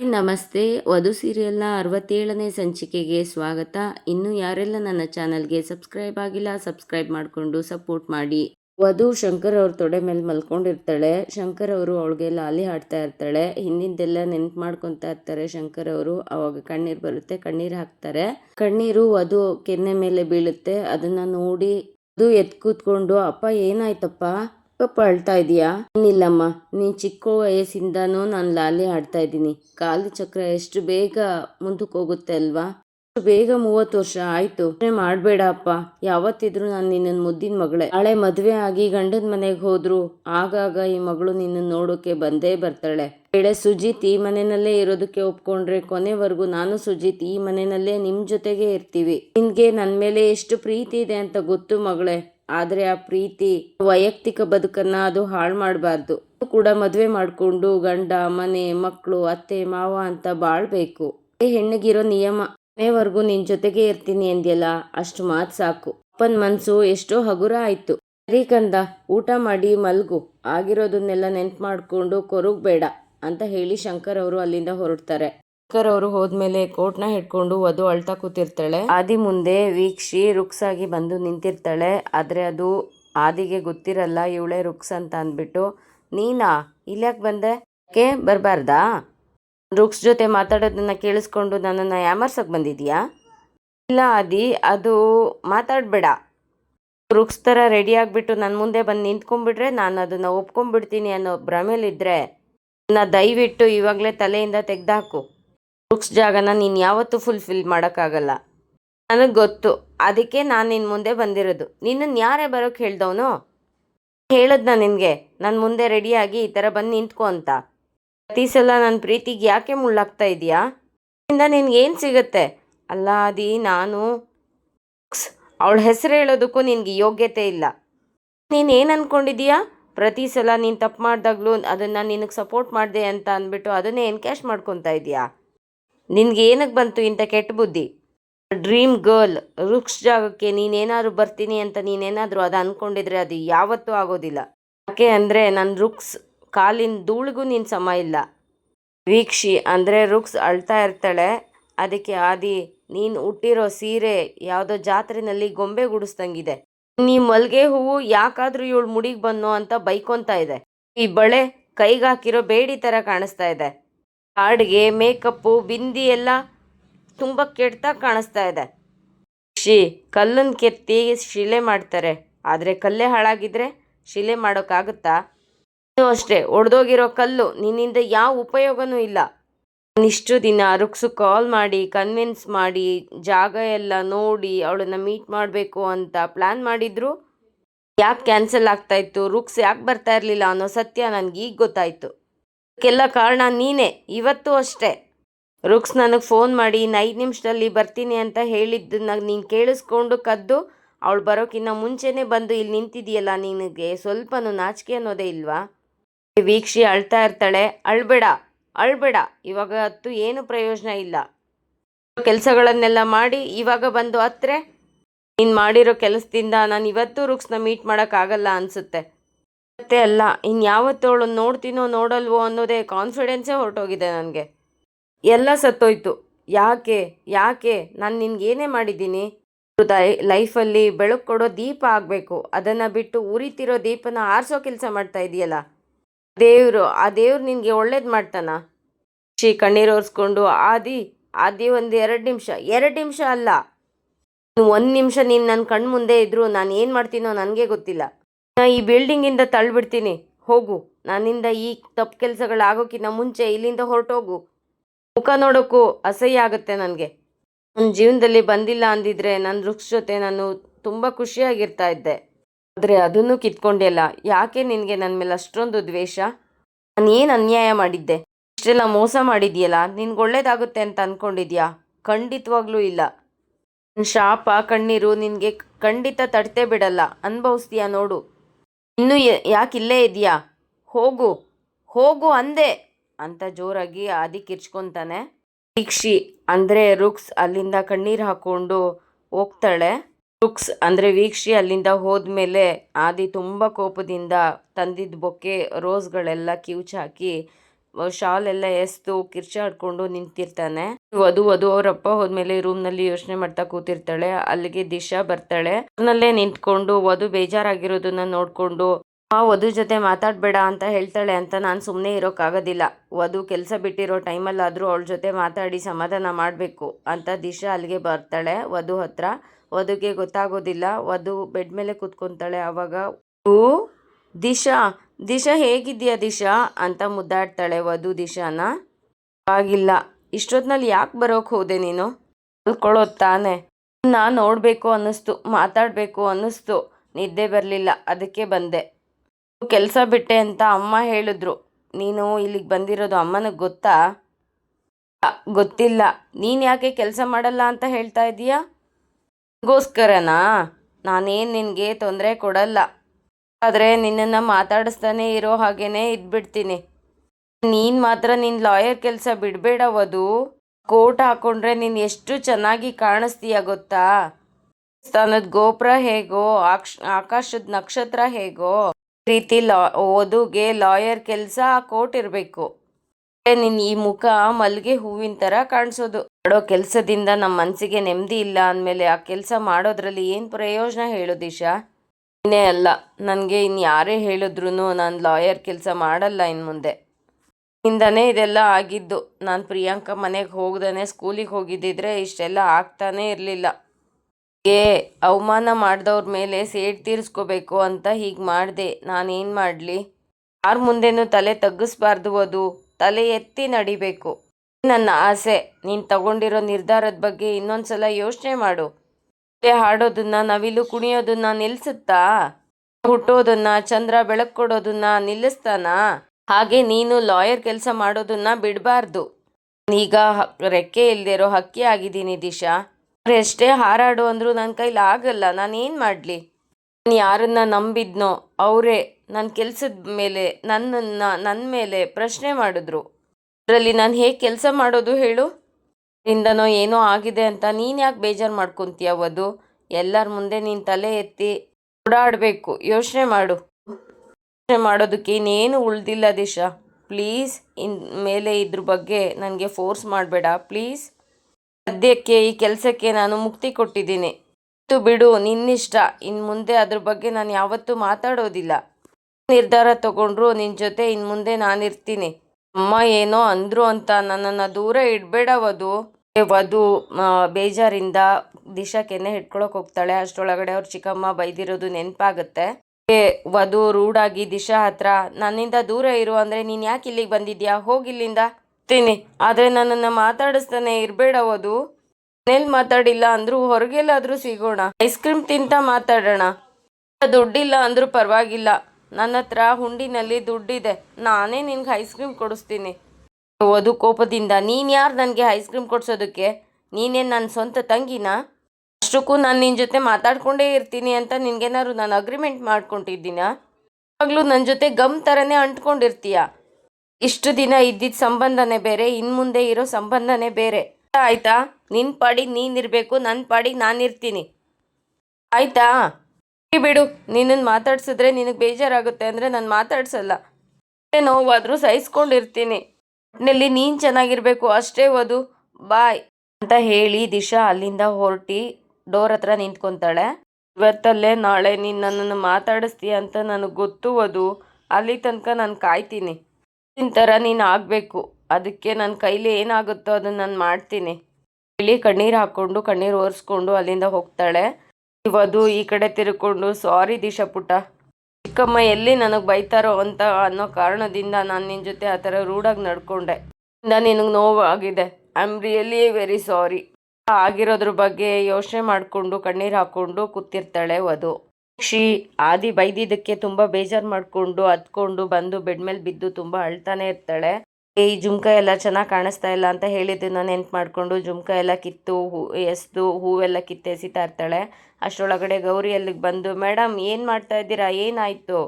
ನಮಸ್ತೆ, ವಧು ಸೀರಿಯಲ್ನ ಅರವತ್ತೇಳನೇ ಸಂಚಿಕೆಗೆ ಸ್ವಾಗತ. ಇನ್ನು ಯಾರೆಲ್ಲ ನನ್ನ ಚಾನಲ್ಗೆ ಸಬ್ಸ್ಕ್ರೈಬ್ ಆಗಿಲ್ಲ, ಸಬ್ಸ್ಕ್ರೈಬ್ ಮಾಡಿಕೊಂಡು ಸಪೋರ್ಟ್ ಮಾಡಿ. ವಧು ಶಂಕರ್ ಅವ್ರ ತೊಡೆ ಮೇಲೆ ಮಲ್ಕೊಂಡಿರ್ತಾಳೆ. ಶಂಕರ್ ಅವರು ಅವಳಿಗೆ ಲಾಲಿ ಹಾಡ್ತಾ ಇರ್ತಾಳೆ. ಹಿಂದಿಂದೆಲ್ಲ ನೆನ್ಪು ಮಾಡ್ಕೊತಾ ಇರ್ತಾರೆ ಶಂಕರ್ ಅವರು. ಅವಾಗ ಕಣ್ಣೀರು ಬರುತ್ತೆ, ಕಣ್ಣೀರು ಹಾಕ್ತಾರೆ. ಕಣ್ಣೀರು ವಧು ಕೆನ್ನೆ ಮೇಲೆ ಬೀಳುತ್ತೆ. ಅದನ್ನ ನೋಡಿ ಅದು ಎತ್ ಕೂತ್ಕೊಂಡು, ಅಪ್ಪ, ಏನಾಯ್ತಪ್ಪ? ಪಾಪ ಅಳ್ತಾ ಇದೀಯಾ? ಏನಿಲ್ಲಮ್ಮ, ನೀನ್ ಚಿಕ್ಕ ವಯಸ್ಸಿಂದನೂ ನಾನು ಲಾಲಿ ಆಡ್ತಾ ಇದ್ದೀನಿ. ಕಾಲು ಚಕ್ರ ಎಷ್ಟು ಬೇಗ ಮುಂದಕ್ಕೆ ಹೋಗುತ್ತೆ ಅಲ್ವಾ? ಬೇಗ ಮೂವತ್ತು ವರ್ಷ ಆಯ್ತು. ಮಾಡಬೇಡ ಅಪ್ಪ. ಯಾವತ್ತಿದ್ರು ನಾನು ನಿನ್ನ ಮುದ್ದಿನ ಮಗಳೇ. ನಾಳೆ ಮದುವೆ ಆಗಿ ಗಂಡನ ಮನೆಗೆ ಹೋದ್ರು, ಆಗಾಗ ಈ ಮಗಳು ನಿನ್ನ ನೋಡೋಕೆ ಬಂದೇ ಬರ್ತಾಳೆ. ಬೇಳೆ ಸುಜಿತ್ ಈ ಮನೆಯಲ್ಲೇ ಇರೋದಕ್ಕೆ ಒಪ್ಕೊಂಡ್ರೆ ಕೊನೆವರೆಗೂ ನಾನು ಸುಜಿತ್ ಈ ಮನೆಯಲ್ಲೇ ನಿಮ್ ಜೊತೆಗೆ ಇರ್ತೀವಿ. ನಿನ್ಗೆ ನನ್ ಮೇಲೆ ಎಷ್ಟು ಪ್ರೀತಿ ಇದೆ ಅಂತ ಗೊತ್ತು ಮಗಳೇ. ಆದರೆ ಆ ಪ್ರೀತಿ ವೈಯಕ್ತಿಕ ಬದುಕನ್ನ ಅದು ಹಾಳು ಮಾಡಬಾರ್ದು. ಕೂಡ ಮದುವೆ ಮಾಡಿಕೊಂಡು ಗಂಡ, ಮನೆ ಮಕ್ಕಳು ಅತ್ತೆ, ಮಾವ ಅಂತ ಬಾಳ್ಬೇಕು. ಹೆಣ್ಣಿಗಿರೋ ನಿಯಮ, ಮನೆವರೆಗೂ ನಿನ್ನ ಜೊತೆಗೆ ಇರ್ತೀನಿ ಅಂದ್ಯಲ್ಲ, ಅಷ್ಟು ಮಾತು ಸಾಕು. ಅಪ್ಪನ ಮನಸ್ಸು ಎಷ್ಟೋ ಹಗುರ ಆಯ್ತು. ಸರಿ ಕಂದ, ಊಟ ಮಾಡಿ ಮಲ್ಗು. ಆಗಿರೋದನ್ನೆಲ್ಲ ನೆನ್ಪು ಮಾಡ್ಕೊಂಡು ಕೊರಗಬೇಡ ಅಂತ ಹೇಳಿ ಶಂಕರ್ ಅವರು ಅಲ್ಲಿಂದ ಹೊರಡ್ತಾರೆ. ಶಂಕರ್ ಅವರು ಹೋದ್ಮೇಲೆ ಕೋಟ್ನ ಹಿಡ್ಕೊಂಡು ವಧು ಅಳ್ತಾ ಕೂತಿರ್ತಾಳೆ. ಆದಿ ಮುಂದೆ ವೀಕ್ಷಿ ರುಕ್ಸಾಗಿ ಬಂದು ನಿಂತಿರ್ತಾಳೆ. ಆದ್ರೆ ಅದು ಆದಿಗೆ ಗೊತ್ತಿರಲ್ಲ, ಇವಳೆ ರುಕ್ಸ್ ಅಂತ ಅಂದ್ಬಿಟ್ಟು, ನೀನಾ, ಇಲ್ಯಾಕೆ ಬಂದೆ? ಕೆ ಬರಬಾರ್ದಾ? ರುಕ್ಸ್ ಜೊತೆ ಮಾತಾಡೋದನ್ನ ಕೇಳಿಸ್ಕೊಂಡು ನನ್ನನ್ನು ಯಾಮರ್ಸಕ್ ಬಂದಿದ್ಯಾ? ಇಲ್ಲ ಆದಿ, ಅದು ಮಾತಾಡಬೇಡ. ರುಕ್ಸ್ ಥರ ರೆಡಿ ಆಗಿಬಿಟ್ಟು ನನ್ನ ಮುಂದೆ ಬಂದು ನಿಂತ್ಕೊಂಡ್ಬಿಟ್ರೆ ನಾನು ಅದನ್ನು ಒಪ್ಕೊಂಡ್ಬಿಡ್ತೀನಿ ಅನ್ನೋ ಭ್ರಮೇಲಿದ್ರೆ ನಾ ದಯವಿಟ್ಟು ಇವಾಗಲೇ ತಲೆಯಿಂದ ತೆಗ್ದಾಕು. ರುಕ್ಸ್ ಜಾಗನ ನೀನು ಯಾವತ್ತೂ ಫುಲ್ಫಿಲ್ ಮಾಡೋಕ್ಕಾಗಲ್ಲ. ನನಗೆ ಗೊತ್ತು. ಅದಕ್ಕೆ ನಾನು ನಿನ್ನ ಮುಂದೆ ಬಂದಿರೋದು. ನಿನ್ನನ್ನು ಯಾರೇ ಬರೋಕ್ಕೆ ಹೇಳ್ದವನು? ಹೇಳದ್ನ ನಿನಗೆ. ನನ್ನ ಮುಂದೆ ರೆಡಿಯಾಗಿ ಈ ಥರ ಬಂದು ನಿಂತ್ಕೊ ಅಂತ. ಪ್ರತಿ ಸಲ ನನ್ನ ಪ್ರೀತಿಗೆ ಯಾಕೆ ಮುಳ್ಳಾಗ್ತಾ ಇದೆಯಾ ಇಂದ ನಿನಗೇನು ಸಿಗುತ್ತೆ? ಅಲ್ಲ ಅದಿ, ನಾನು. ಅವಳ ಹೆಸರು ಹೇಳೋದಕ್ಕೂ ನಿನಗೆ ಯೋಗ್ಯತೆ ಇಲ್ಲ. ನೀನು ಏನು ಅಂದ್ಕೊಂಡಿದೀಯಾ ಪ್ರತಿ ಸಲ ನೀನು ತಪ್ಪು ಮಾಡಿದಾಗಲೂ ಅದನ್ನು ನಿನಗೆ ಸಪೋರ್ಟ್ ಮಾಡಿದೆ ಅಂತ ಅಂದ್ಬಿಟ್ಟು ಅದನ್ನೇ ಎನ್ಕ್ಯಾಶ್ ಮಾಡ್ಕೊತಾ ಇದೆಯಾ ನಿನ್ಗೆ ಏನಕ್ಕೆ ಬಂತು ಇಂಥ ಕೆಟ್ಟ ಬುದ್ಧಿ? ಡ್ರೀಮ್ ಗರ್ಲ್ ರುಕ್ಸ್ ಜಾಗಕ್ಕೆ ನೀನೇನಾದ್ರು ಬರ್ತೀನಿ ಅಂತ ನೀನೇನಾದರೂ ಅದು ಅಂದ್ಕೊಂಡಿದ್ರೆ ಅದು ಯಾವತ್ತೂ ಆಗೋದಿಲ್ಲ. ಯಾಕೆ ಅಂದರೆ ನನ್ನ ರುಕ್ಸ್ ಕಾಲಿನ ಧೂಳಿಗೂ ನೀನು ಸಮ ಇಲ್ಲ. ವೀಕ್ಷಿ, ಅಂದರೆ ರುಕ್ಸ್ ಅಳ್ತಾ ಇರ್ತಾಳೆ. ಅದಕ್ಕೆ ಆದಿ, ನೀನು ಹುಟ್ಟಿರೋ ಸೀರೆ ಯಾವುದೋ ಜಾತ್ರೆನಲ್ಲಿ ಗೊಂಬೆ ಗುಡಿಸ್ದಂಗಿದೆ. ನೀ ಮಲ್ಗೆ ಹೂವು ಯಾಕಾದ್ರೂ ಇವಳು ಮುಡಿಗೆ ಬನ್ನೋ ಅಂತ ಬೈಕೊಂತ ಇದೆ. ಈ ಬಳೆ ಕೈಗಾಕಿರೋ ಬೇಡಿ ಥರ ಕಾಣಿಸ್ತಾ ಇದೆ. ಹಾಡಿಗೆ, ಮೇಕಪ್ಪು, ಬಿಂದಿ ಎಲ್ಲ ತುಂಬ ಕೆಟ್ಟದಾಗಿ ಕಾಣಿಸ್ತಾ ಇದೆ. ಶಿ ಕಲ್ಲನ್ನು ಕೆತ್ತಿ ಶಿಲೆ ಮಾಡ್ತಾರೆ. ಆದರೆ ಕಲ್ಲೇ ಹಾಳಾಗಿದ್ರೆ ಶಿಲೆ ಮಾಡೋಕ್ಕಾಗುತ್ತಾ? ನೀನು ಅಷ್ಟೇ, ಒಡೆದೋಗಿರೋ ಕಲ್ಲು ನಿನ್ನಿಂದ ಯಾವ ಉಪಯೋಗನೂ ಇಲ್ಲ. ಇಷ್ಟು ದಿನ ರುಕ್ಸು ಕಾಲ್ ಮಾಡಿ, ಕನ್ವಿನ್ಸ್ ಮಾಡಿ, ಜಾಗ ಎಲ್ಲ ನೋಡಿ, ಅವಳನ್ನ ಮೀಟ್ ಮಾಡಬೇಕು ಅಂತ ಪ್ಲ್ಯಾನ್ ಮಾಡಿದ್ರು. ಯಾಕೆ ಕ್ಯಾನ್ಸಲ್ ಆಗ್ತಾಯಿತ್ತು ರುಕ್ಸ್ ಯಾಕೆ ಬರ್ತಾ ಇರಲಿಲ್ಲ ಅನ್ನೋ ಸತ್ಯ ನನಗೆ ಈಗ ಗೊತ್ತಾಯಿತು. ಅದಕ್ಕೆಲ್ಲ ಕಾರಣ ನೀನೇ, ಇವತ್ತು ಅಷ್ಟೇ. ರುಕ್ಸ್ ನನಗೆ ಫೋನ್ ಮಾಡಿ ಇನ್ನು ಐದು ನಿಮಿಷದಲ್ಲಿ ಬರ್ತೀನಿ ಅಂತ ಹೇಳಿದ್ದನ್ನ ನೀನು ಕೇಳಿಸ್ಕೊಂಡು ಕದ್ದು, ಅವಳು ಬರೋಕ್ಕಿಂತ ಮುಂಚೆನೇ ಬಂದು ಇಲ್ಲಿ ನಿಂತಿದೆಯಲ್ಲ ನಿನಗೆ? ಸ್ವಲ್ಪನೂ ನಾಚಿಕೆ ಅನ್ನೋದೇ ಇಲ್ವಾ? ವೀಕ್ಷಿ ಅಳ್ತಾ ಇರ್ತಾಳೆ. ಅಳ್ಬೇಡ ಅಳ್ಬೇಡ, ಇವಾಗ ಹತ್ತು ಏನು ಪ್ರಯೋಜನ ಇಲ್ಲ. ಕೆಲಸಗಳನ್ನೆಲ್ಲ ಮಾಡಿ, ಇವಾಗ ಬಂದು ಹತ್ರೆ? ನೀನು ಮಾಡಿರೋ ಕೆಲಸದಿಂದ ನಾನು ಇವತ್ತು ರುಕ್ಸ್ನ ಮೀಟ್ ಮಾಡೋಕ್ಕಾಗಲ್ಲ ಅನಿಸುತ್ತೆ. ಮತ್ತೆ ಅಲ್ಲ ಇನ್ಯಾವತ್ತು ನೋಡ್ತೀನೋ ನೋಡಲ್ವೋ ಅನ್ನೋದೇ ಕಾನ್ಫಿಡೆನ್ಸೇ ಹೊರಟೋಗಿದೆ ನನಗೆ. ಎಲ್ಲ ಸತ್ತೋಯ್ತು. ಯಾಕೆ ಯಾಕೆ? ನಾನು ನಿನ್ಗೇನೇ ಮಾಡಿದ್ದೀನಿ? ಲೈಫಲ್ಲಿ ಬೆಳಕು ಕೊಡೋ ದೀಪ ಆಗಬೇಕು. ಅದನ್ನು ಬಿಟ್ಟು ಉರಿತಿರೋ ದೀಪನ ಆರಿಸೋ ಕೆಲಸ ಮಾಡ್ತಾ ಇದೆಯಲ್ಲ? ದೇವರು, ಆ ದೇವ್ರು ನಿನಗೆ ಒಳ್ಳೇದು ಮಾಡ್ತಾನ? ಶಿ ಕಣ್ಣೀರು ಒರೆಸ್ಕೊಂಡು, ಆದಿ ಆದಿ ಒಂದು ಎರಡು ನಿಮಿಷ ಎರಡು ನಿಮಿಷ ಅಲ್ಲ. ಒಂದು ನಿಮಿಷ ನೀನು ನನ್ನ ಕಣ್ಣು ಮುಂದೆ ಇದ್ದರೂ ನಾನು ಏನು ಮಾಡ್ತೀನೋ ನನಗೆ ಗೊತ್ತಿಲ್ಲ. ನಾ ಈ ಬಿಲ್ಡಿಂಗಿಂದ ತಳ್ಳಿಬಿಡ್ತೀನಿ ಹೋಗು. ನನ್ನಿಂದ ಈ ತಪ್ಪು ಕೆಲಸಗಳಾಗೋಕ್ಕಿಂತ ಮುಂಚೆ ಇಲ್ಲಿಂದ ಹೊರಟೋಗು. ಮುಖ ನೋಡೋಕ್ಕೂ ಅಸಹ್ಯ ಆಗುತ್ತೆ ನನಗೆ. ನನ್ನ ಜೀವನದಲ್ಲಿ ಬಂದಿಲ್ಲ ಅಂದಿದ್ರೆ ನನ್ನ ರುಕ್ಸ್ ಜೊತೆ ನಾನು ತುಂಬ ಖುಷಿಯಾಗಿರ್ತಾ ಇದ್ದೆ ಆದರೆ ಅದನ್ನು ಕಿತ್ಕೊಂಡೆಲ್ಲ. ಯಾಕೆ ನಿನಗೆ ನನ್ನ ಮೇಲೆ ಅಷ್ಟೊಂದು ದ್ವೇಷ? ನಾನು ಏನು ಅನ್ಯಾಯ ಮಾಡಿದ್ದೆ? ಇಷ್ಟೆಲ್ಲ ಮೋಸ ಮಾಡಿದ್ಯಲ್ಲ? ನಿನ್ಗೆ ಒಳ್ಳೇದಾಗುತ್ತೆ ಅಂತ ಅಂದ್ಕೊಂಡಿದ್ಯಾ ಖಂಡಿತವಾಗ್ಲೂ ಇಲ್ಲ. ನನ್ನ ಶಾಪ, ಕಣ್ಣೀರು ನಿನಗೆ ಖಂಡಿತ ತಡ್ತೇ ಬಿಡಲ್ಲ. ಅನುಭವಿಸ್ತೀಯಾ ನೋಡು. ಇನ್ನೂ ಯಾಕೆ ಇಲ್ಲೇ ಇದೆಯಾ? ಹೋಗು ಹೋಗು ಅಂದೆ. ಅಂತ ಜೋರಾಗಿ ಆದಿ ಕಿರ್ಚ್ಕೊತಾನೆ. ದೀಕ್ಷಿ ಅಂದರೆ ರುಕ್ಸ್ ಅಲ್ಲಿಂದ ಕಣ್ಣೀರು ಹಾಕ್ಕೊಂಡು ಹೋಗ್ತಾಳೆ. ರುಕ್ಸ್ ಅಂದರೆ ವೀಕ್ಷಿ ಅಲ್ಲಿಂದ ಹೋದ್ಮೇಲೆ ಆದಿ ತುಂಬ ಕೋಪದಿಂದ ತಂದಿದ್ದ ಬೊಕ್ಕೆ ರೋಸ್ಗಳೆಲ್ಲ ಕಿವುಚಾಕಿ ಶಾಲ್ ಎಲ್ಲ ಎಸ್ದು ಕಿರ್ಚಾಡ್ಕೊಂಡು ನಿಂತಿರ್ತಾನೆ. ವಧು ವಧು ಅವರಪ್ಪ ಹೋದ್ಮೇಲೆ ರೂಮ್ನಲ್ಲಿ ಯೋಚನೆ ಮಾಡ್ತಾ ಕೂತಿರ್ತಾಳೆ. ಅಲ್ಲಿಗೆ ದಿಶಾ ಬರ್ತಾಳೆ. ನಲ್ಲೇ ನಿಂತ್ಕೊಂಡು ವಧು ಬೇಜಾರಾಗಿರೋದನ್ನ ನೋಡ್ಕೊಂಡು, ಆ ವಧು ಜೊತೆ ಮಾತಾಡ್ಬೇಡ ಅಂತ ಹೇಳ್ತಾಳೆ ಅಂತ ನಾನು ಸುಮ್ಮನೆ ಇರೋಕ್ಕಾಗೋದಿಲ್ಲ ವಧು ಕೆಲಸ ಬಿಟ್ಟಿರೋ ಟೈಮಲ್ಲಾದರೂ ಅವಳ ಜೊತೆ ಮಾತಾಡಿ ಸಮಾಧಾನ ಮಾಡಬೇಕು ಅಂತ ದಿಶಾ ಅಲ್ಲಿಗೆ ಬರ್ತಾಳೆ. ವಧು ಹತ್ರ. ವಧುಗೆ ಗೊತ್ತಾಗೋದಿಲ್ಲ. ವಧು ಬೆಡ್ ಮೇಲೆ ಕೂತ್ಕೊಂತಾಳೆ. ಅವಾಗ ಓ ದಿಶಾ ದಿಶಾ ಹೇಗಿದ್ಯಾ ದಿಶಾ? ಅಂತ ಮುದ್ದಾಡ್ತಾಳೆ ವಧು ದಿಶಾನ. ಆಗಿಲ್ಲ ಇಷ್ಟೊತ್ತಿನಲ್ಲಿ ಯಾಕೆ ಬರೋಕೆ ಹೋದೆ ನೀನು? ಅಲ್ಕೊಳ್ಳೋದು ತಾನೆ. ನಾನು ನೋಡಬೇಕು ಅನ್ನಿಸ್ತು, ಮಾತಾಡಬೇಕು ಅನ್ನಿಸ್ತು. ನಿದ್ದೆ ಬರಲಿಲ್ಲ, ಅದಕ್ಕೆ ಬಂದೆ. ಕೆಲಸ ಬಿಟ್ಟೆ ಅಂತ ಅಮ್ಮ ಹೇಳಿದ್ರು. ನೀನು ಇಲ್ಲಿಗೆ ಬಂದಿರೋದು ಅಮ್ಮನಿಗೆ ಗೊತ್ತಾ? ಗೊತ್ತಿಲ್ಲ. ನೀನು ಯಾಕೆ ಕೆಲಸ ಮಾಡಲ್ಲ ಅಂತ ಹೇಳ್ತಾ ಇದೀಯಾ? ಗೋಸ್ಕರನಾ ನಾನೇನು ನಿನಗೆ ತೊಂದರೆ ಕೊಡಲ್ಲ. ಆದರೆ ನಿನ್ನನ್ನು ಮಾತಾಡಿಸ್ತಾನೆ ಇರೋ ಹಾಗೇನೆ ಇದ್ಬಿಡ್ತೀನಿ. ನೀನು ಮಾತ್ರ ನಿನ್ನ ಲಾಯರ್ ಕೆಲಸ ಬಿಡಬೇಡವದು ಕೋಟ್ ಹಾಕೊಂಡ್ರೆ ನೀನು ಎಷ್ಟು ಚೆನ್ನಾಗಿ ಕಾಣಿಸ್ತೀಯ ಗೊತ್ತಾ? ಸ್ಥಾನದ ಗೋಪುರ ಹೇಗೋ, ಆಕ್ಷ, ಆಕಾಶದ ನಕ್ಷತ್ರ ಹೇಗೋ ರೀತಿ ಲಾ, ವಧುಗೆ ಲಾಯರ್ ಕೆಲಸ ಕೋಟ್ ಇರಬೇಕು. ನಿನ್ನ ಈ ಮುಖ ಮಲ್ಲಿಗೆ ಹೂವಿನ ಥರ ಕಾಣಿಸೋದು. ಮಾಡೋ ಕೆಲಸದಿಂದ ನಮ್ಮ ಮನಸ್ಸಿಗೆ ನೆಮ್ಮದಿ ಇಲ್ಲ ಅಂದಮೇಲೆ ಆ ಕೆಲಸ ಮಾಡೋದ್ರಲ್ಲಿ ಏನು ಪ್ರಯೋಜನ ಹೇಳು ದಿಶಾ? ಇನ್ನೇ ಅಲ್ಲ. ನನಗೆ ಇನ್ನು ಯಾರೇ ಹೇಳಿದ್ರು ನಾನು ಲಾಯರ್ ಕೆಲಸ ಮಾಡಲ್ಲ ಇನ್ನು ಮುಂದೆ. ಇಂದನೇ ಇದೆಲ್ಲ ಆಗಿದ್ದು. ನಾನು ಪ್ರಿಯಾಂಕ ಮನೆಗೆ ಹೋಗ್ದೇ ಸ್ಕೂಲಿಗೆ ಹೋಗಿದ್ದಿದ್ರೆ ಇಷ್ಟೆಲ್ಲ ಆಗ್ತಾನೇ ಇರಲಿಲ್ಲ. ಏ, ಅವಮಾನ ಮಾಡಿದವ್ರ ಮೇಲೆ ಸೇಡ್ ತೀರಿಸ್ಕೋಬೇಕು ಅಂತ ಹೀಗೆ ಮಾಡಿದೆ. ನಾನೇನು ಮಾಡಲಿ? ಯಾರ ಮುಂದೆನೂ ತಲೆ ತಗ್ಗಿಸ್ಬಾರ್ದು ಅದು. ತಲೆ ಎತ್ತಿ ನಡಿಬೇಕು. ನನ್ನ ಆಸೆ. ನೀನು ತಗೊಂಡಿರೋ ನಿರ್ಧಾರದ ಬಗ್ಗೆ ಇನ್ನೊಂದು ಸಲ ಯೋಚನೆ ಮಾಡು. ಹಾಡೋದನ್ನ ನವಿಲು ಕುಣಿಯೋದನ್ನ ನಿಲ್ಲಿಸುತ್ತಾ ಹುಟ್ಟೋದನ್ನ, ಚಂದ್ರ ಬೆಳಕು ಕೊಡೋದನ್ನ ನಿಲ್ಲಿಸ್ತಾನ? ಹಾಗೆ ನೀನು ಲಾಯರ್ ಕೆಲಸ ಮಾಡೋದನ್ನ ಬಿಡಬಾರ್ದು. ಈಗ ರೆಕ್ಕೆ ಇಲ್ಲದೆ ಇರೋ ಹಕ್ಕಿ ಆಗಿದ್ದೀನಿ ದಿಶಾ. ಎಷ್ಟೇ ಹಾರಾಡು ಅಂದರೂ ನನ್ನ ಕೈಲಿ ಆಗಲ್ಲ. ನಾನೇನು ಮಾಡಲಿ? ನಾನು ಯಾರನ್ನ ನಂಬಿದ್ನೋ ಅವರೇ ನನ್ನ ಕೆಲಸದ ಮೇಲೆ, ನನ್ನನ್ನು ನನ್ನ ಮೇಲೆ ಪ್ರಶ್ನೆ ಮಾಡಿದ್ರು. ಅದರಲ್ಲಿ ನಾನು ಹೇಗೆ ಕೆಲಸ ಮಾಡೋದು ಹೇಳು? ಇಂದನೋ ಏನೋ ಆಗಿದೆ ಅಂತ ನೀನು ಯಾಕೆ ಬೇಜಾರು ಮಾಡ್ಕೊತೀಯ ವಧು? ಎಲ್ಲರ ಮುಂದೆ ನೀನು ತಲೆ ಎತ್ತಿ ಓಡಾಡಬೇಕು. ಯೋಚನೆ ಮಾಡು. ಯೋಚನೆ ಮಾಡೋದಕ್ಕೆ ಇನ್ನೇನು ಉಳ್ದಿಲ್ಲ ದಿಶಾ. ಪ್ಲೀಸ್, ಇನ್ ಮೇಲೆ ಇದ್ರ ಬಗ್ಗೆ ನನಗೆ ಫೋರ್ಸ್ ಮಾಡಬೇಡ. ಪ್ಲೀಸ್. ಸದ್ಯಕ್ಕೆ ಈ ಕೆಲಸಕ್ಕೆ ನಾನು ಮುಕ್ತಿ ಕೊಟ್ಟಿದ್ದೀನಿ. ಇತ್ತು ಬಿಡು, ನಿನ್ನಿಷ್ಟ. ಇನ್ನು ಮುಂದೆ ಅದ್ರ ಬಗ್ಗೆ ನಾನು ಯಾವತ್ತೂ ಮಾತಾಡೋದಿಲ್ಲ. ನಿರ್ಧಾರ ತಗೊಂಡ್ರು ನಿನ್ನ ಜೊತೆ ಇನ್ನು ಮುಂದೆ ನಾನಿರ್ತೀನಿ ಅಮ್ಮ ಏನೋ ಅಂದ್ರು ಅಂತ ನನ್ನನ್ನು ದೂರ ಇಡಬೇಡ ವಧು ವಧು ಬೇಜಾರಿಂದ ದಿಶಾ ಕೆನ್ನೆ ಹಿಡ್ಕೊಳಕ್ ಹೋಗ್ತಾಳೆ. ಅಷ್ಟರೊಳಗಡೆ ಅವ್ರ ಚಿಕ್ಕಮ್ಮ ಬೈದಿರೋದು ನೆನಪಾಗುತ್ತೆ. ವಧು, ರೂಢಾಗಿ ದಿಶಾ ಹತ್ರ ನನ್ನಿಂದ ದೂರ ಇರು ಅಂದ್ರೆ ನೀನು ಯಾಕೆ ಇಲ್ಲಿಗೆ ಬಂದಿದ್ಯಾ? ಹೋಗಿಲ್ಲಿಂದ ತಿನ್ನಿ. ಆದ್ರೆ ನನ್ನನ್ನ ಮಾತಾಡಿಸ್ತಾನೆ ಇರಬೇಡ ವಧು ಮನೇಲಿ ಮಾತಾಡಿಲ್ಲ ಅಂದ್ರು ಹೊರಗೆಲ್ಲಾದ್ರೂ ಸಿಗೋಣ. ಐಸ್ ಕ್ರೀಮ್ ತಿಂತ ಮಾತಾಡೋಣ. ದುಡ್ಡಿಲ್ಲ ಅಂದ್ರೂ ಪರವಾಗಿಲ್ಲ. ನನ್ನ ಹತ್ರ ಹುಂಡಿನಲ್ಲಿ ದುಡ್ಡಿದೆ. ನಾನೇ ನಿನ್ಗೆ ಐಸ್ ಕ್ರೀಮ್ ಕೊಡಿಸ್ತೀನಿ. ವಧು ಕೋಪದಿಂದ. ನೀನು ಯಾರು ನನಗೆ ಐಸ್ ಕ್ರೀಮ್ ಕೊಡಿಸೋದಕ್ಕೆ? ನೀನೇನು ನನ್ನ ಸ್ವಂತ ತಂಗಿನಾ? ಅಷ್ಟಕ್ಕೂ ನಾನು ನಿನ್ನ ಜೊತೆ ಮಾತಾಡ್ಕೊಂಡೇ ಇರ್ತೀನಿ ಅಂತ ನಿನಗೇನಾದ್ರು ನಾನು ಅಗ್ರಿಮೆಂಟ್ ಮಾಡ್ಕೊಂಡಿದ್ದೀನಾ? ಯಾವಾಗಲೂ ನನ್ನ ಜೊತೆ ಗಮ್ ಥರನೇ ಅಂಟ್ಕೊಂಡಿರ್ತೀಯ? ಇಷ್ಟು ದಿನ ಇದ್ದಿದ್ದ ಸಂಬಂಧನೇ ಬೇರೆ ಇನ್ನು ಮುಂದೆ ಇರೋ ಸಂಬಂಧನೇ ಬೇರೆ. ಆಯ್ತಾ? ನಿನ್ನ ಪಾಡಿಗೆ ನೀನಿರಬೇಕು ನನ್ನ ಪಾಡಿಗೆ ನಾನಿರ್ತೀನಿ ಆಯ್ತಾ? ಬಿಡು. ನಿನ್ನನ್ನು ಮಾತಾಡ್ಸಿದ್ರೆ ನಿನಗೆ ಬೇಜಾರಾಗುತ್ತೆ ಅಂದರೆ ನಾನು ಮಾತಾಡ್ಸಲ್ಲ. ನೋವಾದರೂ ಸಹಿಸ್ಕೊಂಡಿರ್ತೀನಿ. ಒಟ್ನಲ್ಲಿ ನೀನು ಚೆನ್ನಾಗಿರಬೇಕು, ಅಷ್ಟೇ ಓದು. ಬಾಯ್ ಅಂತ ಹೇಳಿ ದಿಶಾ ಅಲ್ಲಿಂದ ಹೊರಟಿ ಡೋರ್ ಹತ್ರ ನಿಂತ್ಕೊತಾಳೆ. ಇವತ್ತಲ್ಲೇ ನಾಳೆ ನೀನು ನನ್ನನ್ನು ಮಾತಾಡಿಸ್ತೀಯ ಅಂತ ನನಗೆ ಗೊತ್ತು ಅದು ಅಲ್ಲಿ ತನಕ ನಾನು ಕಾಯ್ತೀನಿ. ಥರ ನೀನು ಆಗಬೇಕು. ಅದಕ್ಕೆ ನನ್ನ ಕೈಲಿ ಏನಾಗುತ್ತೋ ಅದನ್ನು ನಾನು ಮಾಡ್ತೀನಿ. ಹೇಳಿ ಕಣ್ಣೀರು ಹಾಕ್ಕೊಂಡು ಕಣ್ಣೀರು ಒರೆಸ್ಕೊಂಡು ಅಲ್ಲಿಂದ ಹೋಗ್ತಾಳೆ. ವಧು ಈ ಕಡೆ ತಿರುಕೊಂಡು, ಸಾರಿ ದಿಶಾ ಪುಟ ಚಿಕ್ಕಮ್ಮ ಎಲ್ಲಿ ನನಗೆ ಬೈತಾರೋ ಅಂತ ಅನ್ನೋ ಕಾರಣದಿಂದ ನಾನು ನಿನ್ನ ಜೊತೆ ಆ ಥರ ರೂಢಾಗಿ ನಡ್ಕೊಂಡೆ. ನಿನಗೆ ನೋವಾಗಿದೆ. I am really very sorry ಆಗಿರೋದ್ರ ಬಗ್ಗೆ ಯೋಚನೆ ಮಾಡಿಕೊಂಡು, ಕಣ್ಣೀರು ಹಾಕ್ಕೊಂಡು ಕೂತಿರ್ತಾಳೆ ವಧು. ಕ್ಷಿ ಆದಿ ಬೈದಿದ್ದಕ್ಕೆ ತುಂಬ ಬೇಜಾರು ಮಾಡಿಕೊಂಡು ಹತ್ಕೊಂಡು ಬಂದು ಬೆಡ್ ಮೇಲೆ ಬಿದ್ದು ತುಂಬ ಅಳ್ತಾನೆ ಇರ್ತಾಳೆ. ಈ ಜುಮ್ಕ ಎಲ್ಲ ಚೆನ್ನಾಗಿ ಕಾಣಿಸ್ತಾ ಇಲ್ಲ ಅಂತ ಹೇಳಿದ್ದನ್ನು ನೆನ್ಪು ಮಾಡಿಕೊಂಡು ಜುಮ್ಕ ಎಲ್ಲ ಕಿತ್ತು, ಹೂ, ಎಸ್ದು, ಹೂವೆಲ್ಲ ಕಿತ್ತೆಸಿತಾ ಇರ್ತಾಳೆ. ಅಷ್ಟರೊಳಗಡೆ ಗೌರಿ ಅಲ್ಲಿಗೆ ಬಂದು ಮೇಡಮ್ ಏನು ಮಾಡ್ತಾ ಇದ್ದೀರಾ? ಏನಾಯಿತು?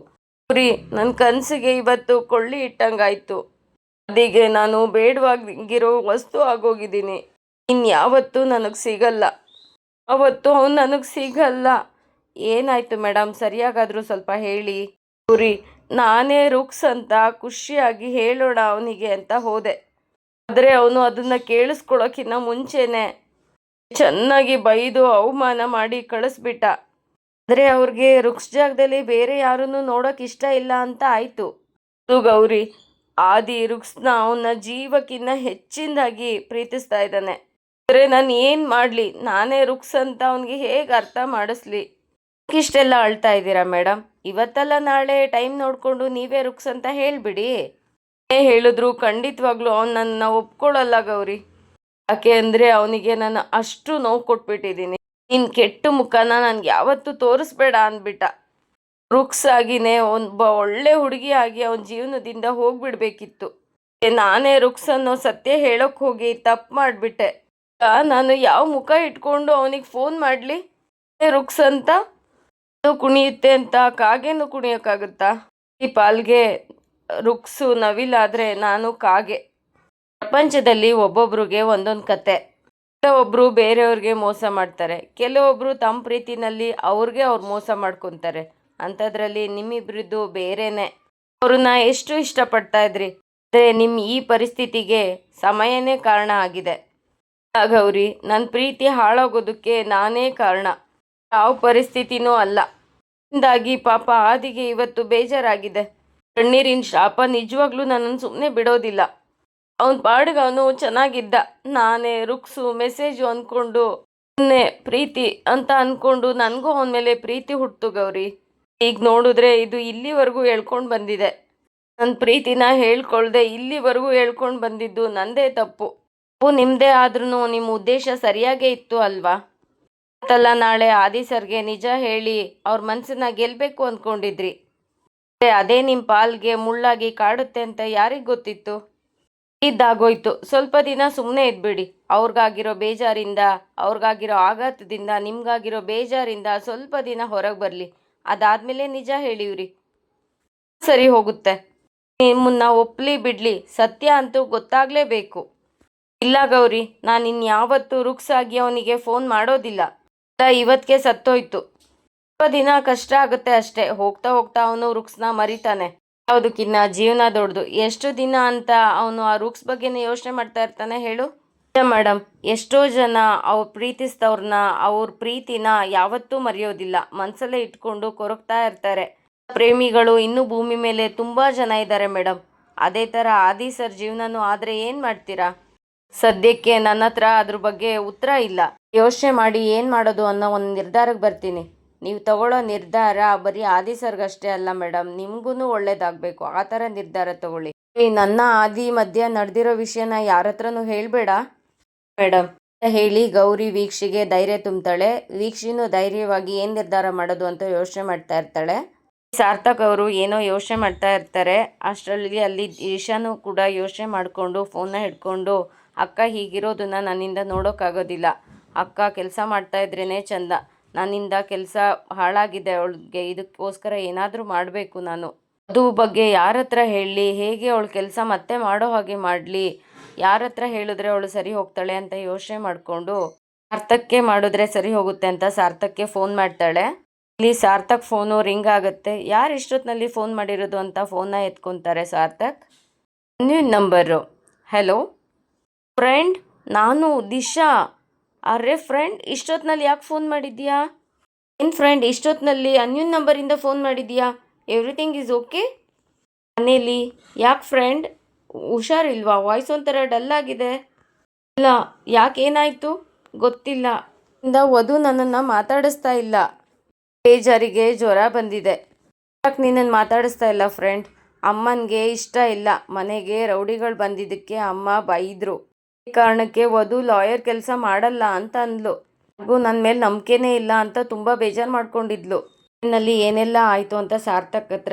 ಗೌರಿ ನನ್ನ ಕನಸಿಗೆ ಇವತ್ತು ಕೊಳ್ಳಿ ಇಟ್ಟಂಗಾಯಿತು. ಅದಿಗೆ ನಾನು ಬೇಡವಾಗಿರೋ ವಸ್ತು ಆಗೋಗಿದ್ದೀನಿ. ಇನ್ಯಾವತ್ತೂ ನನಗೆ ಸಿಗಲ್ಲ. ಅವತ್ತು ಅವ್ನು ನನಗೆ ಸಿಗಲ್ಲ. ಏನಾಯಿತು ಮೇಡಮ್ ಸರಿಯಾಗಾದರೂ ಸ್ವಲ್ಪ ಹೇಳಿ. ಗೌರಿ ನಾನೇ ರುಕ್ಸ್ ಅಂತ ಖುಷಿಯಾಗಿ ಹೇಳೋಣ ಅವನಿಗೆ ಅಂತ ಹೋದೆ. ಆದರೆ ಅವನು ಅದನ್ನು ಕೇಳಿಸ್ಕೊಳ್ಳೋಕ್ಕಿಂತ ಮುಂಚೆನೆ ಚೆನ್ನಾಗಿ ಬೈದು ಅವಮಾನ ಮಾಡಿ ಕಳಿಸ್ಬಿಟ್ಟ. ಆದರೆ ಅವ್ರಿಗೆ ರುಕ್ಸ್ ಜಾಗದಲ್ಲಿ ಬೇರೆ ಯಾರನ್ನು ನೋಡೋಕೆ ಇಷ್ಟ ಇಲ್ಲ ಅಂತ ಆಯಿತು. ಗೌರಿ. ಆದಿ ರುಕ್ಸ್ನ ಅವನ ಜೀವಕ್ಕಿಂತ ಹೆಚ್ಚಿನದಾಗಿ ಪ್ರೀತಿಸ್ತಾ ಇದ್ದಾನೆ. ಆದರೆ ನಾನು ಏನು ಮಾಡಲಿ? ನಾನೇ ರುಕ್ಸ್ ಅಂತ ಅವನಿಗೆ ಹೇಗೆ ಅರ್ಥ ಮಾಡಿಸ್ಲಿ? ಇಷ್ಟೆಲ್ಲ ಅಳ್ತಾ ಇದ್ದೀರಾ ಮೇಡಮ್ ಇವತ್ತಲ್ಲ ನಾಳೆ ಟೈಮ್ ನೋಡಿಕೊಂಡು ನೀವೇ ರುಕ್ಸ್ ಅಂತ ಹೇಳಿಬಿಡಿ. ಹೇಳಿದ್ರು ಖಂಡಿತವಾಗ್ಲೂ ಅವ್ನು ನನ್ನ ಒಪ್ಕೊಳ್ಳಲ್ಲ ಗೌರಿ. ಯಾಕೆ ಅಂದರೆ ಅವನಿಗೆ ನಾನು ಅಷ್ಟು ನೋವು ಕೊಟ್ಬಿಟ್ಟಿದ್ದೀನಿ. ನಿನ್ನ ಕೆಟ್ಟ ಮುಖನ ನನಗೆ ಯಾವತ್ತೂ ತೋರಿಸ್ಬೇಡ ಅಂದ್ಬಿಟ್ಟ. ರುಕ್ಸ್ ಆಗಿನೇ ಒಬ್ಬ ಒಳ್ಳೆ ಹುಡುಗಿ ಆಗಿ ಅವನ ಜೀವನದಿಂದ ಹೋಗ್ಬಿಡ್ಬೇಕಿತ್ತು. ನಾನೇ ರುಕ್ಸ್ ಅನ್ನೋ ಸತ್ಯ ಹೇಳೋಕೆ ಹೋಗಿ ತಪ್ಪು ಮಾಡಿಬಿಟ್ಟೆ. ನಾನು ಯಾವ ಮುಖ ಇಟ್ಕೊಂಡು ಅವನಿಗೆ ಫೋನ್ ಮಾಡಲಿ? ರುಕ್ಸ್ ಅಂತ? ಕುಣಿಯುತ್ತೆ ಅಂತ ಕಾಗೆನೂ ಕುಣಿಯೋಕ್ಕಾಗುತ್ತಾ? ಈ ಪಾಲ್ಗೆ ರುಕ್ಸು ನವಿಲಾದರೆ ನಾನು ಕಾಗೆ. ಪ್ರಪಂಚದಲ್ಲಿ ಒಬ್ಬೊಬ್ರಿಗೆ ಒಂದೊಂದು ಕತೆ. ಕೆಲವೊಬ್ಬರು ಬೇರೆಯವ್ರಿಗೆ ಮೋಸ ಮಾಡ್ತಾರೆ. ಕೆಲವೊಬ್ಬರು ತಮ್ಮ ಪ್ರೀತಿನಲ್ಲಿ ಅವ್ರಿಗೆ ಅವ್ರು ಮೋಸ ಮಾಡ್ಕೊತಾರೆ. ಅಂಥದ್ರಲ್ಲಿ ನಿಮ್ಮಿಬ್ರದ್ದು ಬೇರೆನೆ. ಅವ್ರನ್ನ ಎಷ್ಟು ಇಷ್ಟಪಡ್ತಾ ಇದ್ರಿ? ಆದರೆ ನಿಮ್ಮ ಈ ಪರಿಸ್ಥಿತಿಗೆ ಸಮಯನೇ ಕಾರಣ ಆಗಿದೆ. ಗೌರಿ ನನ್ನ ಪ್ರೀತಿ ಹಾಳಾಗೋದಕ್ಕೆ ನಾನೇ ಕಾರಣ. ಯಾವ ಪರಿಸ್ಥಿತಿನೂ ಅಲ್ಲ. ಇಂದಾಗಿ ಪಾಪ ಆದಿಗೆ ಇವತ್ತು ಬೇಜಾರಾಗಿದೆ. ಕಣ್ಣೀರಿನ ಶಾಪ ನಿಜವಾಗ್ಲೂ ನನ್ನನ್ನು ಸುಮ್ಮನೆ ಬಿಡೋದಿಲ್ಲ. ಅವನ ಪಾಡಿಗೆ ಅವನು ಚೆನ್ನಾಗಿದ್ದ. ನಾನೇ ರುಕ್ಸು, ಮೆಸೇಜು ಅಂದ್ಕೊಂಡು ಸುಮ್ಮನೆ ಪ್ರೀತಿ ಅಂತ ಅಂದ್ಕೊಂಡು ನನಗೂ ಅವನ ಮೇಲೆ ಪ್ರೀತಿ ಹುಟ್ಟಿತು ಗೌರಿ. ಈಗ ನೋಡಿದ್ರೆ ಇದು ಇಲ್ಲಿವರೆಗೂ ಹೇಳ್ಕೊಂಡು ಬಂದಿದೆ. ನನ್ನ ಪ್ರೀತಿನ ಹೇಳ್ಕೊಳ್ದೆ ಇಲ್ಲಿವರೆಗೂ ಹೇಳ್ಕೊಂಡು ಬಂದಿದ್ದು ನಂದೇ ತಪ್ಪು. ತಪ್ಪು ನಿಮ್ಮದೇ ಆದ್ರೂ ನಿಮ್ಮ ಉದ್ದೇಶ ಸರಿಯಾಗೇ ಇತ್ತು ಅಲ್ವಾ? ಇವತ್ತಲ್ಲ ನಾಳೆ ಆದಿ ಸರ್ಗೆ ನಿಜ ಹೇಳಿ ಅವ್ರ ಮನಸ್ಸನ್ನ ಗೆಲ್ಲಬೇಕು ಅಂದ್ಕೊಂಡಿದ್ರಿ ಅದೇ ನಿಮ್ಮ ಪಾಲ್ಗೆ ಮುಳ್ಳಾಗಿ ಕಾಡುತ್ತೆ ಅಂತ ಯಾರಿಗೆ ಗೊತ್ತಿತ್ತು? ಇದ್ದಾಗೋಯ್ತು ಸ್ವಲ್ಪ ದಿನ ಸುಮ್ಮನೆ ಇದ್ಬಿಡಿ. ಅವ್ರಿಗಾಗಿರೋ ಬೇಜಾರಿಂದ, ಅವ್ರಿಗಾಗಿರೋ ಆಘಾತದಿಂದ, ನಿಮ್ಗಾಗಿರೋ ಬೇಜಾರಿಂದ ಸ್ವಲ್ಪ ದಿನ ಹೊರಗೆ ಬರಲಿ. ಅದಾದಮೇಲೆ ನಿಜ ಹೇಳಿವ್ರಿ. ಸರಿ ಹೋಗುತ್ತೆ. ನಿಮ್ಮನ್ನ ಒಪ್ಪಲಿ ಬಿಡಲಿ. ಸತ್ಯ ಅಂತೂ ಗೊತ್ತಾಗಲೇಬೇಕು. ಇಲ್ಲ ಗೌರಿ ನಾನು ಇನ್ಯಾವತ್ತೂ ರುಕ್ಸ್ ಆಗಿ ಅವನಿಗೆ ಫೋನ್ ಮಾಡೋದಿಲ್ಲ. ಇವತ್ತಿಗೆ ಸತ್ತೋಯ್ತು. ಸ್ವಲ್ಪ ದಿನ ಕಷ್ಟ ಆಗುತ್ತೆ ಅಷ್ಟೇ. ಹೋಗ್ತಾ ಹೋಗ್ತಾ ಅವನು ವೃಕ್ಷನ ಮರಿತಾನೆ. ಯಾವುದಕ್ಕಿನ್ನ ಜೀವನ ದೊಡ್ಡದು. ಎಷ್ಟು ದಿನ ಅಂತ ಅವನು ಆ ವೃಕ್ಷ ಬಗ್ಗೆನೇ ಯೋಚನೆ ಮಾಡ್ತಾ ಇರ್ತಾನೆ ಹೇಳು? ಮೇಡಮ್ ಎಷ್ಟೋ ಜನ ಅವ್ರು ಪ್ರೀತಿಸ್ತವ್ರನ್ನ ಅವ್ರ ಪ್ರೀತಿನ ಯಾವತ್ತೂ ಮರೆಯೋದಿಲ್ಲ. ಮನಸ್ಸಲ್ಲೇ ಇಟ್ಕೊಂಡು ಕೊರಗ್ತಾ ಇರ್ತಾರೆ. ಪ್ರೇಮಿಗಳು ಇನ್ನೂ ಭೂಮಿ ಮೇಲೆ ತುಂಬ ಜನ ಇದ್ದಾರೆ ಮೇಡಮ್ ಅದೇ ಥರ ಆದಿ ಸರ್ ಜೀವನನು ಆದರೆ ಏನು ಮಾಡ್ತೀರಾ? ಸದ್ಯಕ್ಕೆ ನನ್ನ ಹತ್ರ ಅದ್ರ ಬಗ್ಗೆ ಉತ್ತರ ಇಲ್ಲ. ಯೋಚನೆ ಮಾಡಿ ಏನು ಮಾಡೋದು ಅನ್ನೋ ಒಂದು ನಿರ್ಧಾರಕ್ಕೆ ಬರ್ತೀನಿ. ನೀವು ತಗೊಳ್ಳೋ ನಿರ್ಧಾರ ಬರೀ ಆದಿ ಸರ್ಗಷ್ಟೇ ಅಲ್ಲ ಮೇಡಮ್ ನಿಮಗೂ ಒಳ್ಳೇದಾಗಬೇಕು. ಆ ಥರ ನಿರ್ಧಾರ ತಗೊಳ್ಳಿ. ನನ್ನ ಆದಿ ಮಧ್ಯ ನಡೆದಿರೋ ವಿಷಯನ ಯಾರ ಹತ್ರನೂ ಹೇಳಬೇಡ. ಮೇಡಮ್ ಹೇಳಿ ಗೌರಿ ವೀಕ್ಷಿಗೆ ಧೈರ್ಯ ತುಂಬ್ತಾಳೆ. ವೀಕ್ಷಿನೂ ಧೈರ್ಯವಾಗಿ ಏನು ನಿರ್ಧಾರ ಮಾಡೋದು ಅಂತ ಯೋಚನೆ ಮಾಡ್ತಾ ಇರ್ತಾಳೆ. ಸಾರ್ಥಕ್ ಅವರು ಏನೋ ಯೋಚನೆ ಮಾಡ್ತಾ ಇರ್ತಾರೆ. ಅಷ್ಟರಲ್ಲಿ ಅಲ್ಲಿ ಈಶಾನು ಕೂಡ ಯೋಚನೆ ಮಾಡಿಕೊಂಡು ಫೋನ್ನ ಹಿಡ್ಕೊಂಡು ಅಕ್ಕ ಹೀಗಿರೋದನ್ನ ನನ್ನಿಂದ ನೋಡೋಕ್ಕಾಗೋದಿಲ್ಲ ಅಕ್ಕ ಕೆಲಸ ಮಾಡ್ತಾ ಇದ್ರೇ ಚಂದ. ನನ್ನಿಂದ ಕೆಲಸ ಹಾಳಾಗಿದೆ ಅವಳಿಗೆ. ಇದಕ್ಕೋಸ್ಕರ ಏನಾದರೂ ಮಾಡಬೇಕು ನಾನು. ಅದು ಬಗ್ಗೆ ಯಾರ ಹತ್ರ ಹೇಳಲಿ ಹೇಗೆ ಅವಳು ಕೆಲಸ ಮತ್ತೆ ಮಾಡೋ ಹಾಗೆ ಮಾಡಲಿ ಯಾರ ಹತ್ರ ಹೇಳಿದ್ರೆ ಅವಳು ಸರಿ ಹೋಗ್ತಾಳೆ ಅಂತ ಯೋಚನೆ ಮಾಡಿಕೊಂಡು ಸಾರ್ಥಕ್ಕೆ ಮಾಡಿದ್ರೆ ಸರಿ ಹೋಗುತ್ತೆ ಅಂತ ಸಾರ್ಥಕ್ಕೆ ಫೋನ್ ಮಾಡ್ತಾಳೆ. ಇಲ್ಲಿ ಸಾರ್ಥಕ್ ಫೋನು ರಿಂಗ್ ಆಗುತ್ತೆ. ಯಾರು ಇಷ್ಟೊತ್ತಿನಲ್ಲಿ ಫೋನ್ ಮಾಡಿರೋದು ಅಂತ ಫೋನ್ನ ಎತ್ಕೊತಾರೆ Sarthak? New number. Hello? Friend ನಾನು, ದಿಶಾ. ಅರೆ ಫ್ರೆಂಡ್ ಇಷ್ಟೊತ್ತಿನಲ್ಲಿ ಯಾಕೆ ಫೋನ್ ಮಾಡಿದ್ಯಾ ಏನು ಫ್ರೆಂಡ್ ಇಷ್ಟೊತ್ತಿನಲ್ಲಿ ಅನ್ಯೂನ್ ನಂಬರಿಂದ ಫೋನ್ ಮಾಡಿದ್ಯಾ ಎವ್ರಿಥಿಂಗ್ ಈಸ್ ಓಕೆ ಮನೇಲಿ ಯಾಕೆ ಫ್ರೆಂಡ್ ಹುಷಾರಿಲ್ವಾ? ವಾಯ್ಸ್ ಒಂಥರ ಡಲ್ ಆಗಿದೆ. ಇಲ್ಲ, ಯಾಕೆ ಏನಾಯಿತು? ಗೊತ್ತಿಲ್ಲ. ಇಂದ ವಧು ನನ್ನನ್ನು ಮಾತಾಡಿಸ್ತಾ ಇಲ್ಲ. ಬೇಜಾರಿಗೆ ಜ್ವರ ಬಂದಿದೆ. ಯಾಕೆ ನಿನ್ನನ್ನು ಮಾತಾಡಿಸ್ತಾ ಇಲ್ಲ ಫ್ರೆಂಡ್ ಅಮ್ಮನಿಗೆ ಇಷ್ಟ ಇಲ್ಲ. ಮನೆಗೆ ರೌಡಿಗಳು ಬಂದಿದ್ದಕ್ಕೆ ಅಮ್ಮ ಬೈದರು. ಕಾರಣಕ್ಕೆ ವಧು ಲಾಯರ್ ಕೆಲಸ ಮಾಡಲ್ಲ ಅಂತ ಅಂದ್ಲು. ಹಾಗೂ ನನ್ನ ಮೇಲೆ ನಂಬಿಕೆನೇ ಇಲ್ಲ ಅಂತ ತುಂಬ ಬೇಜಾರು ಮಾಡ್ಕೊಂಡಿದ್ಲು. ನಲ್ಲಿ ಏನೆಲ್ಲ ಆಯಿತು ಅಂತ ಸಾರ್ಥಕ್ ಹತ್ರ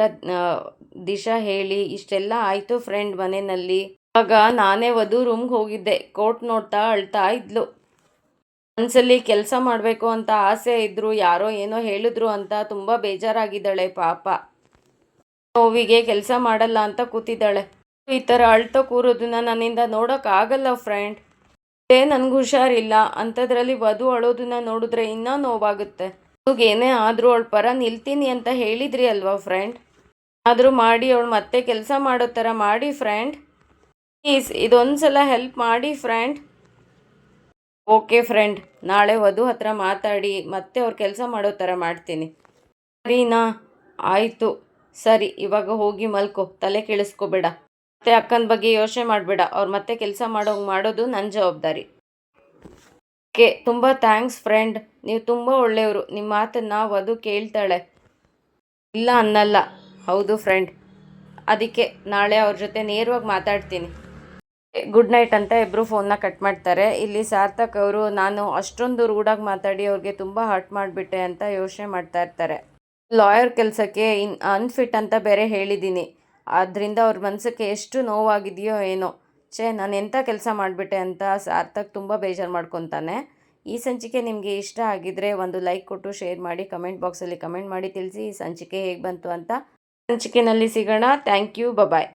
ದಿಶಾ ಹೇಳಿ, ಇಷ್ಟೆಲ್ಲ ಆಯಿತು ಫ್ರೆಂಡ್ ಮನೆಯಲ್ಲಿ. ಆಗ ನಾನೇ ವಧು ರೂಮ್ಗೆ ಹೋಗಿದ್ದೆ. ಕೋರ್ಟ್ ನೋಡ್ತಾ ಅಳ್ತಾ ಇದ್ಲು. ಮನಸ್ಸಲ್ಲಿ ಕೆಲಸ ಮಾಡಬೇಕು ಅಂತ ಆಸೆ ಇದ್ರು, ಯಾರೋ ಏನೋ ಹೇಳಿದ್ರು ಅಂತ ತುಂಬ ಬೇಜಾರಾಗಿದ್ದಾಳೆ ಪಾಪ. ನೋವಿಗೆ ಕೆಲಸ ಮಾಡಲ್ಲ ಅಂತ ಕೂತಿದ್ದಾಳೆ. ಈ ಥರ ಅಳ್ತಾ ಕೂರೋದನ್ನ ನನ್ನಿಂದ ನೋಡೋಕ್ಕಾಗಲ್ಲ ಫ್ರೆಂಡ್. ಏ, ನನಗೆ ಹುಷಾರಿಲ್ಲ. ಅಂಥದ್ರಲ್ಲಿ ವಧು ಅಳೋದನ್ನ ನೋಡಿದ್ರೆ ಇನ್ನೂ ನೋವಾಗುತ್ತೆ. ಏನೇ ಆದರೂ ಅವಳ ಪರ ನಿಲ್ತೀನಿ ಅಂತ ಹೇಳಿದ್ರಿ ಅಲ್ವಾ ಫ್ರೆಂಡ್? ಆದರೂ ಮಾಡಿ, ಅವಳು ಮತ್ತೆ ಕೆಲಸ ಮಾಡೋ ಥರ ಮಾಡಿ ಫ್ರೆಂಡ್. ಪ್ಲೀಸ್ ಇದೊಂದು ಸಲ ಹೆಲ್ಪ್ ಮಾಡಿ ಫ್ರೆಂಡ್. ಓಕೆ ಫ್ರೆಂಡ್, ನಾಳೆ ವಧು ಹತ್ರ ಮಾತಾಡಿ, ಮತ್ತೆ ಅವ್ರು ಕೆಲಸ ಮಾಡೋ ಥರ ಮಾಡ್ತೀನಿ. ಸರಿನಾ? ಆಯಿತು. ಸರಿ, ಇವಾಗ ಹೋಗಿ ಮಲ್ಕೋ. ತಲೆ ಕೆಡಿಸ್ಕೋಬೇಡ. ಮತ್ತೆ ಅಕ್ಕನ ಬಗ್ಗೆ ಯೋಚನೆ ಮಾಡಬೇಡ. ಅವ್ರು ಮತ್ತೆ ಕೆಲಸ ಮಾಡೋಂಗೆ ಮಾಡೋದು ನನ್ನ ಜವಾಬ್ದಾರಿ. ಓಕೆ ತುಂಬ ಥ್ಯಾಂಕ್ಸ್ ಫ್ರೆಂಡ್. ನೀವು ತುಂಬ ಒಳ್ಳೆಯವರು. ನಿಮ್ಮ ಮಾತನ್ನು ವಧು ಕೇಳ್ತಾಳೆ. ಇಲ್ಲ ಅನ್ನಲ್ಲ. ಹೌದು ಫ್ರೆಂಡ್. ಅದಕ್ಕೆ ನಾಳೆ ಅವ್ರ ಜೊತೆ ನೇರವಾಗಿ ಮಾತಾಡ್ತೀನಿ. ಗುಡ್ ನೈಟ್ ಅಂತ ಇಬ್ಬರು ಫೋನ್ನ ಕಟ್ ಮಾಡ್ತಾರೆ. ಇಲ್ಲಿ ಸಾರ್ಥಕ್ ಅವರು, ನಾನು ಅಷ್ಟೊಂದು ರೂಢಾಗಿ ಮಾತಾಡಿ ಅವ್ರಿಗೆ ತುಂಬ ಹರ್ಟ್ ಮಾಡಿಬಿಟ್ಟೆ ಅಂತ ಯೋಚನೆ ಮಾಡ್ತಾ ಇರ್ತಾರೆ. ಲಾಯರ್ ಕೆಲಸಕ್ಕೆ ಇನ್, ಅನ್ಫಿಟ್ ಅಂತ ಬೇರೆ ಹೇಳಿದ್ದೀನಿ ಅದರಿಂದ ಅವ್ರ ಮನಸ್ಸಕ್ಕೆ ಎಷ್ಟು ನೋವಾಗಿದೆಯೋ ಏನೋ. ಛೇ, ನಾನು ಎಂಥ ಕೆಲಸ ಮಾಡಿಬಿಟ್ಟೆ ಅಂತ ಸಾರ್ಥಕ್ ತುಂಬ ಬೇಜಾರು ಮಾಡ್ಕೊತಾನೆ. ಈ ಸಂಚಿಕೆ ನಿಮಗೆ ಇಷ್ಟ ಆಗಿದ್ರೆ ಒಂದು ಲೈಕ್ ಕೊಟ್ಟು, ಶೇರ್ ಮಾಡಿ, ಕಮೆಂಟ್ ಬಾಕ್ಸಲ್ಲಿ ಕಮೆಂಟ್ ಮಾಡಿ, ತಿಳಿಸಿ ಈ ಸಂಚಿಕೆ ಹೇಗೆ ಬಂತು ಅಂತ. ಸಂಚಿಕೆನಲ್ಲಿ ಸಿಗೋಣ. Thank you. Bye bye.